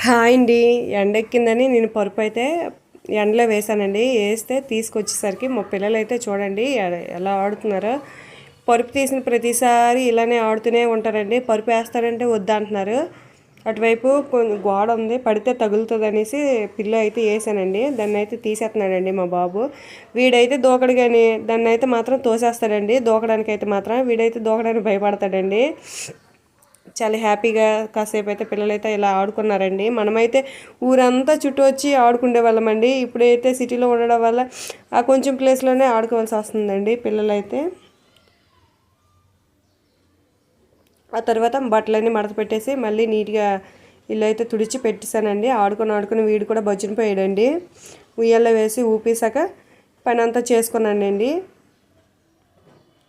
Hi అండి. ఎండెక్కిందని నేను పరుపు అయితే ఎండలో వేసానండి వేస్తే తీసుకొచ్చేసరికి మా పిల్లలు అయితే చూడండి ఎలా ఆడుతున్నారో. పరుపు తీసిన ప్రతిసారి ఇలానే ఆడుతూనే ఉంటారండి. పరుపు వేస్తారంటే వద్దంటున్నారు అటువైపు కొంచెం గోడ ఉంది. పడితే తగులుతుంది అనేసి పిల్ల అయితే వేసానండి. దాన్ని అయితే తీసేస్తున్నాడండి మా బాబు. వీడైతే దూకడు కానీ దాన్ని అయితే మాత్రం తోసేస్తాడండి. దూకడానికి అయితే మాత్రం వీడైతే దూకడానికి భయపడతాడండి. చాలా హ్యాపీగా కాసేపు అయితే పిల్లలైతే ఇలా ఆడుకున్నారండి. మనమైతే ఊరంతా చుట్టూ వచ్చి ఆడుకునే వాళ్ళమండి. ఇప్పుడైతే సిటీలో ఉండడం వల్ల ఆ కొంచెం ప్లేస్లోనే ఆడుకోవాల్సి వస్తుందండి పిల్లలైతే. ఆ తర్వాత బట్టలన్నీ మడత పెట్టేసి మళ్ళీ నీట్గా ఇల్లు అయితే తుడిచి పెట్టేశానండి. ఆడుకొని ఆడుకొని వీడు కూడా బొజ్జున పోయాడండి. ఉయ్యాల్లో వేసి ఊపేశాక పని అంతా చేసుకున్నానండి.